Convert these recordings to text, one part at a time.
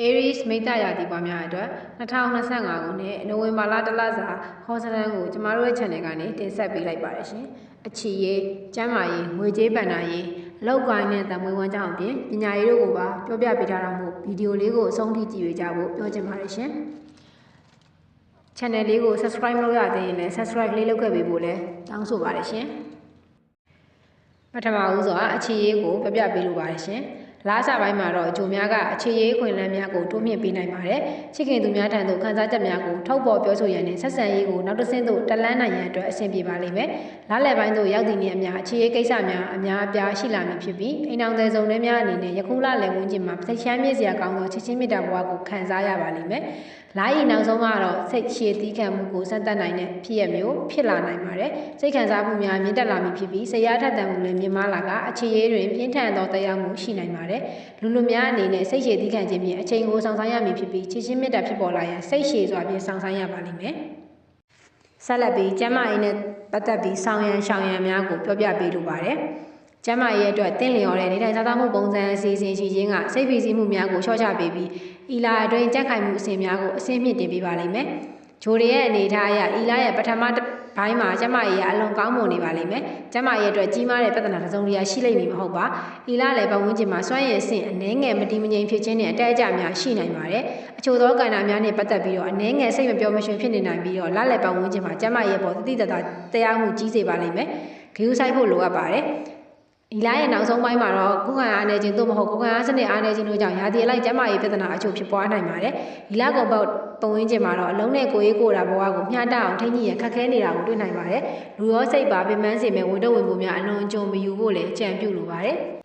Aries မိတ္တရာသီပွားများအတွက်2025ခုနှစ်နိုဝင်ဘာလတလစာဟောစတန်ကိုကျမတို့ရဲ့ channel ကနေတင်ဆက်ပေးလိုက်ပါတယ်ရှင်။အချီရေး၊ကျမ်းမာရေး၊ငွေကြေးပဏ္ဍာရေး၊အလောက်ကိုင်းနဲ့တံမွေးဝမ်းကြောင်းအပြင်ပညာရေးတို့ကိုပါပြောပြပေးထားတာမို့ဗီဒီယိုလေးကိုအဆုံးထိကြည့်ရကြဖို့ပြောချင်ပါတယ်ရှင်။ channel လေးကို subscribe လုပ်ရသေးရင်လည်း subscribe လေးလုပ်ခဲ့ပေးဖို့လည်းတောင်းဆိုပါတယ်ရှင်။ပထမဦးစွာအခြေရေးကိုပြပြပေးလိုပါတယ်ရှင်။ လားစာပိုင်းမှာတော့အကျိုးများကအခြေရေးခွင့်လန်းများကိုတိုးမြင့်ပေးနိုင်ပါတယ်။ချစ်ခင်သူများထံသို့ခန်းစားချက်များကိုထုတ်ပေါ်ပြောဆိုရန်နဲ့ဆက်ဆံရေးကိုနောက်တစ်ဆင့်သို့တက်လန်းနိုင်ရန်အတွက်အဆင်ပြေပါလိမ့်မယ်။လားလည်ပိုင်းသို့ရောက်တည်နေအများအခြေရေးကိစ္စများအများအပြားရှိလာမည်ဖြစ်ပြီးအိမ်အောင်တဲ့စုံတွေများအနေနဲ့ယခုလလည်ဝန်းကျင်မှာစိတ်ချမ်းမြေ့စရာကောင်းသောချစ်ချင်းမေတ္တာဘဝကိုခံစားရပါလိမ့်မယ်။ လာရီနောက်ဆုံးကတော့စိတ်ရှည်သီးခံမှုကိုစမ်းသပ်နိုင်တဲ့ဖြစ်ရမျိုးဖြစ်လာနိုင်ပါတယ်။စိတ်ခံစားမှုများမြင့်တက်လာမည်ဖြစ်ပြီးဆရာထက်တန်မှုလည်းမြင့်မားလာကအခြေရေးတွင်ပြင်းထန်သောတရားမှုရှိနိုင်ပါတယ်။လူလူများအနေနဲ့စိတ်ရှည်သီးခံခြင်းဖြင့်အချိန်ကိုဆောင်ဆိုင်ရမည်ဖြစ်ပြီးချစ်ချင်းမေတ္တာဖြစ်ပေါ်လာရန်စိတ်ရှည်စွာဖြင့်ဆောင်ဆိုင်ရပါလိမ့်မယ်။ဆက်လက်ပြီးကျမ်းမာရေးနဲ့ပတ်သက်ပြီးဆောင်ရန်ရှောင်ရန်များကိုပြောပြပေးလိုပါတယ်။ကျမ်းမာရေးအတွက်တင့်လျော်တဲ့နေထိုင်စားသောက်မှုပုံစံအစီအစဉ်ရှိခြင်းကစိတ်ဖိစီးမှုများကိုလျှော့ချပေးပြီး ဤလာအတွင်းကြက်ခိုင်မှုအစဉ်များကိုအဆင့်မြင့်တင်ပေးပါလိမ့်မယ်။ဂျိုတွေရဲ့အနေထားအရဤလာရဲ့ပထမဘိုင်းမှာကျမကြီးကအလွန်ကောင်းမွန်နေပါလိမ့်မယ်။ကျမကြီးအတွက်ကြီးမားတဲ့ပြဿနာတစ်စုံတစ်ရာရှိလိမ့်မည်မဟုတ်ပါ။ဤလာလည်းပတ်ဝန်းကျင်မှာစွမ်းရည်အဆင့်အနှဲငယ်မတိမငြိမ်ဖြစ်ခြင်းနဲ့အတဲအကျများရှိနိုင်ပါတယ်။အချို့သောကဏ္ဍများနဲ့ပတ်သက်ပြီးတော့အနှဲငယ်စိတ်မပြောမရှင်ဖြစ်နေနိုင်ပြီးတော့လလည်းပတ်ဝန်းကျင်မှာကျမကြီးရဲ့ပေါ်တတိတတာတရားမှုကြီးစေပါလိမ့်မယ်။ဂရုစိုက်ဖို့လိုအပ်ပါတယ်။ ဒီလိုင်းရဲ့နောက်ဆုံးပိုင်းမှာတော့ကိုယ်ခံအားနေခြင်းသို့မဟုတ်ကိုယ်ခံအားစနစ်အားနေခြင်းတို့ကြောင့်ရာသီအလိုက်ကျန်းမာရေးပြဿနာအချို့ဖြစ်ပွားနိုင်ပါတယ်။ဒီလကုန်ပေါက်ပုံရင်းခြင်းမှာတော့အလုံးနဲ့ကိုယ်ရေးကိုယ်တာဘဝကိုမျှတအောင်ထိန်းညှိရန်ခက်ခဲနေတာကိုတွေ့နိုင်ပါတယ်။လူရောစိတ်ပါပင်ပန်းစေမဲ့ဝင်တော့ဝင်ပုံများအလွန်အကျွံမယူဖို့လည်းကြံပြုလိုပါတယ်။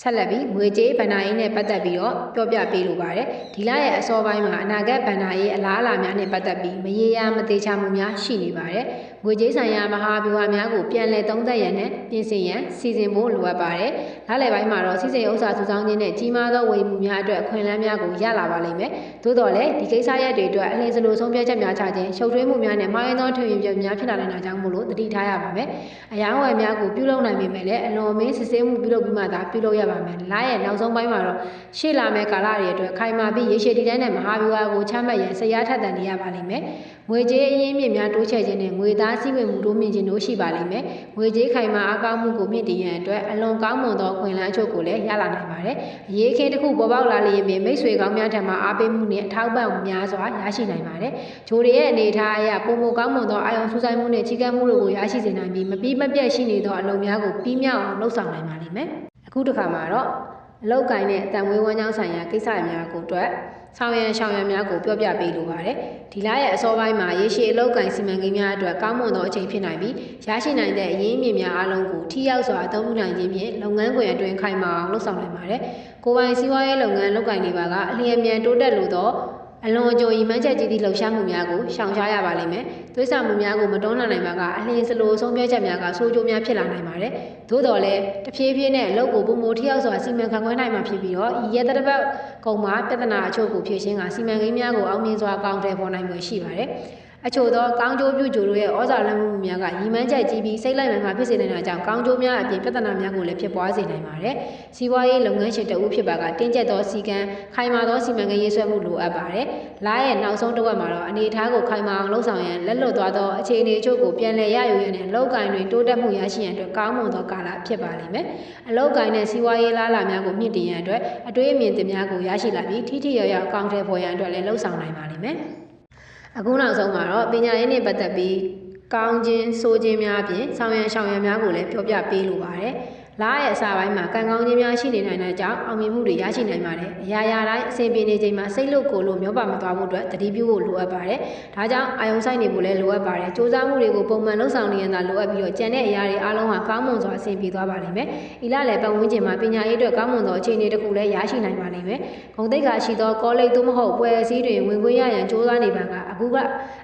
ဆက်လက်ပြီးငွေကြေးဗန္နာရေးနဲ့ပတ်သက်ပြီးတော့ပြောပြပေးလိုပါတယ်ဒီလရဲ့အစောပိုင်းမှာအနာဂတ်ဗန္နာရေးအလားအလာများနဲ့ပတ်သက်ပြီးမရေရာမသေးချမှုများရှိနေပါတယ် ငွေကြေးဆိုင်ရာမဟာဗျူဟာများကိုပြန်လည်သုံးသပ်ရန်နဲ့ပြင်ဆင်ရန်စီစဉ်ဖို့လိုအပ်ပါတယ်လလယ်ပိုင်းမှာတော့စီစဉ်ဥစ္စာစုဆောင်းခြင်းနဲ့ကြီးမားသောဝေမှုများအတွက်အခွင့်အလမ်းများကိုရလာပါလိမ့်မယ်သို့တော်လည်းဒီကိစ္စရပ်တွေအတွက်အလင်းစလိုဆုံးဖြတ်ချက်များချခြင်းရှုပ်ထွေးမှုများနဲ့မှားယွင်းသောထွေရင်ပြများဖြစ်လာနိုင်တာကြောင့်မို့လို့တတိထားရပါမယ်အယောင်းဝယ်များကိုပြုလုပ်နိုင်ပေမဲ့လည်းအလွန်မင်းစစ်ဆေးမှုပြုလုပ်ပြီးမှသာပြုလုပ်ရပါမယ်လရဲ့နောက်ဆုံးပိုင်းမှာတော့ရှေ့လာမယ့်ကာလတွေအတွက်ခိုင်မာပြီးရေရှည်တည်တံ့တဲ့မဟာဗျူဟာကိုချမှတ်ရန်ဆရာထက်တန်နေရပါလိမ့်မယ်။ငွေကြေးအရင်းမြစ်များတိုးချဲ့ခြင်းနဲ့ငွေသားစည်းဝေးမှုတိုးမြင့်ခြင်းတို့ရှိပါလိမ့်မယ်။ငွေကြေးခိုင်မာအားကောင်းမှုကိုမြင့်တင်ရန်အတွက်အလွန်ကောင်းမွန်သောခွင့်လန်းအချို့ကိုလည်းရလာနိုင်ပါတယ်။အရေးခင်းတစ်ခုပေါ်ပေါက်လာလျင်ပင်မိတ်ဆွေကောင်းများထံမှအားပေးမှုနဲ့အထောက်ပံ့များစွာရရှိနိုင်ပါတယ်။ဂျိုတွေရဲ့အနေအထားအရပုံမကောင်းမွန်သောအာရုံစူးစိုက်မှုနဲ့ချီးကပ်မှုတို့ကိုရရှိစေနိုင်ပြီးမပြီးမပြတ်ရှိနေသောအလုပ်များကိုပြီးမြောက်အောင်လှုပ်ဆောင်နိုင်ပါလိမ့်မယ်။အခုတစ်ခါမှာတော့ အလောက်ကင်နဲ့အတန်မွေးဝမ်းကြောင်းဆိုင်ရာကိစ္စများကိုအတွက်ဆောင်ရန်ရှောင်ရန်များကိုပြောပြပေးလိုပါတယ်။ဒီလရဲ့အစောပိုင်းမှာရေရှည်အလောက်ကင်စီမံကိန်းများအတွက်ကောင်းမွန်သောအချိန်ဖြစ်နိုင်ပြီးရရှိနိုင်တဲ့အရင်းအမြစ်များအလုံးကိုထိရောက်စွာအသုံးပြုနိုင်ခြင်းဖြင့်လုပ်ငန်းခွင်အတွင်းခိုင်မာအောင်လှုပ်ဆောင်နိုင်ပါတယ်။ကိုယ်ပိုင်စီးပွားရေးလုပ်ငန်းလုပ်ကိုင်နေပါကအလျင်မြန်တိုးတက်လိုသော အလွန်အကျွံရီမှန်းချက်ကြီးသည့်လှုပ်ရှားမှုများကိုရှောင်ရှားရပါလိမ့်မယ်။သွေးဆမှုများကိုမတွန်းလှန်နိုင်ပါကအလျင်စလိုဆုံးဖြတ်ချက်များကဆိုးကျိုးများဖြစ်လာနိုင်ပါတယ်။သို့တော်လည်းတဖြည်းဖြည်းနဲ့အလုပ်ကိုပုံမထရောက်စွာစီမံခန့်ခွဲနိုင်မှာဖြစ်ပြီးတော့ဤရတဲ့တစ်ပတ်ကုံမှာပြဿနာအချို့ကိုဖြေရှင်းကစီမံကိန်းများကိုအောင်မြင်စွာအကောင့်ထဲပေါ်နိုင်မှာရှိပါတယ်။ အချို့သောကောင်းကျိုးပြုကျိုးတို့ရဲ့ဩဇာလွှမ်းမိုးမှုများကညီမန်းချက်ကြီးပြီးစိတ်လိုက်မှန်မှဖြစ်စေနိုင်တာကြောင့်ကောင်းကျိုးများအပြင်ပြဿနာများကိုလည်းဖြစ်ပွားစေနိုင်ပါတယ်။စီးပွားရေးလုပ်ငန်းရှင်တဦးဖြစ်ပါကတင်းကျပ်သောစီကံခိုင်မာသောစီမံကိန်းရေးဆွဲမှုလိုအပ်ပါတယ်။လားရဲ့နောက်ဆုံးတစ်ဝက်မှာတော့အနေအထားကိုခိုင်မာအောင်လှုပ်ဆောင်ရန်လက်လွတ်သွားသောအခြေအနေအချို့ကိုပြန်လည်ရယူရန်နဲ့လောက်ကင်တွင်တိုးတက်မှုရရှိရန်အတွက်ကောင်းမွန်သောကာလဖြစ်ပါလိမ့်မယ်။အလောက်ကင်နဲ့စီးပွားရေးလားလာများကိုမြင့်တင်ရန်အတွက်အတွေးအမြင်သစ်များကိုရရှိလာပြီးထိထိရောက်ရောက်အကောင့်ထဲပေါ်ရန်အတွက်လည်းလှုပ်ဆောင်နိုင်ပါလိမ့်မယ်။ အခုနောက်ဆုံးမှာတော့ပညာရေးနဲ့ပတ်သက်ပြီးကောင်းခြင်းဆိုခြင်းများအပြင်ဆောင်ရန်ရှောင်ရန်များကိုလည်းပြောပြပေးလိုပါတယ်။ လားရဲ့အစာပိုင်းမှာကံကောင်းခြင်းများရှိနေနိုင်တဲ့ကြောင့်အောင်မြင်မှုတွေရရှိနိုင်ပါတယ်။အရာရာတိုင်းအဆင်ပြေနေချိန်မှာစိတ်လို့ကိုယ်လို့မျောပါမသွားဖို့အတွက်တတိပြုဖို့လိုအပ်ပါတယ်။ဒါကြောင့်အာယုံဆိုင်နေဖို့လည်းလိုအပ်ပါတယ်။စူးစမ်းမှုတွေကိုပုံမှန်လုပ်ဆောင်နေရင်သာလိုအပ်ပြီးတော့ကြံတဲ့အရာတွေအားလုံးဟာကောင်းမွန်စွာအဆင်ပြေသွားပါလိမ့်မယ်။ဤလလည်းပတ်ဝန်းကျင်မှာပညာရေးအတွက်ကောင်းမွန်သောအခြေအနေတစ်ခုလည်းရရှိနိုင်ပါလိမ့်မယ်။ဂုံတိတ်ကရှိသောကောလိပ်သို့မဟုတ်ပွဲအစည်းတွင်ဝင်ခွင့်ရရန်စူးစမ်းနေပါကအခုက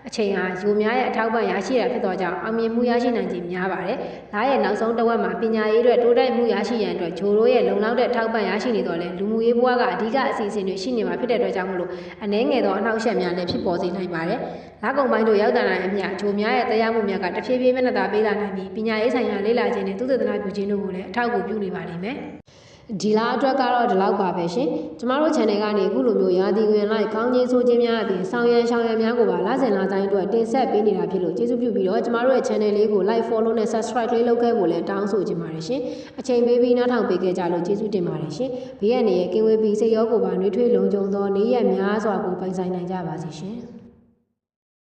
အချိန်ဟာယူများရဲ့အထောက်ပံ့ရရှိရဖြစ်သောကြောင့်အောင်မြင်မှုရရှိနိုင်ခြင်းများပါတယ်။လားရဲ့နောက်ဆုံးတစ်ဝက်မှာပညာရေးအတွက်တိုးတက်မှုရရှိရန်အတွက်ဂျိုတို့ရဲ့လုံလောက်တဲ့ထောက်ပံ့ရရှိနေတော့လဲလူမှုရေးဘဝကအဓိကအစီအစဉ်တွေရှိနေမှာဖြစ်တဲ့အတွက်ကြောင့်မလို့အနှဲငယ်သောအနှောက်အယှက်များလည်းဖြစ်ပေါ်စေနိုင်ပါတယ်။လာကုန်ပိုင်းတို့ရောက်တာနိုင်အမျှဂျိုများရဲ့တရားမှုများကတဖြည်းဖြည်းမျက်နှာသာပေးလာနိုင်ပြီးပညာရေးဆိုင်ရာလေ့လာခြင်းနဲ့သုတေသနပြုခြင်းတို့ကိုလည်းအထောက်အကူပြုနေပါလိမ့်မယ်။ ဒီလားအတွက်ကတော့ဒီလောက်ပါပဲရှင်ကျမတို့ channel ကနေအခုလိုမျိုးရာသီဝင်လိုက်ကောင်းချင်းဆိုးချင်းများအပြင်ဆောင်ရန်ရှောင်ရန်များကိုပါလာစင်လာတိုင်းအတွက်တင်ဆက်ပေးနေတာဖြစ်လို့ကျေးဇူးပြုပြီးတော့ကျမတို့ရဲ့ channel လေးကို like follow နဲ့ subscribe လေးလုပ်ခဲ့ဖို့လည်းတောင်းဆိုချင်ပါတယ်ရှင်အချိန်ပေးပြီးနောက်ထောင်ပေးခဲ့ကြလို့ကျေးဇူးတင်ပါတယ်ရှင်ဘေးရန်ရဲ့ကင်းဝေးပြီးစိတ်ရောကိုယ်ပါနှွေးထွေးလုံခြုံသောနေ့ရက်များစွာကိုပိုင်ဆိုင်နိုင်ကြပါစေရှင်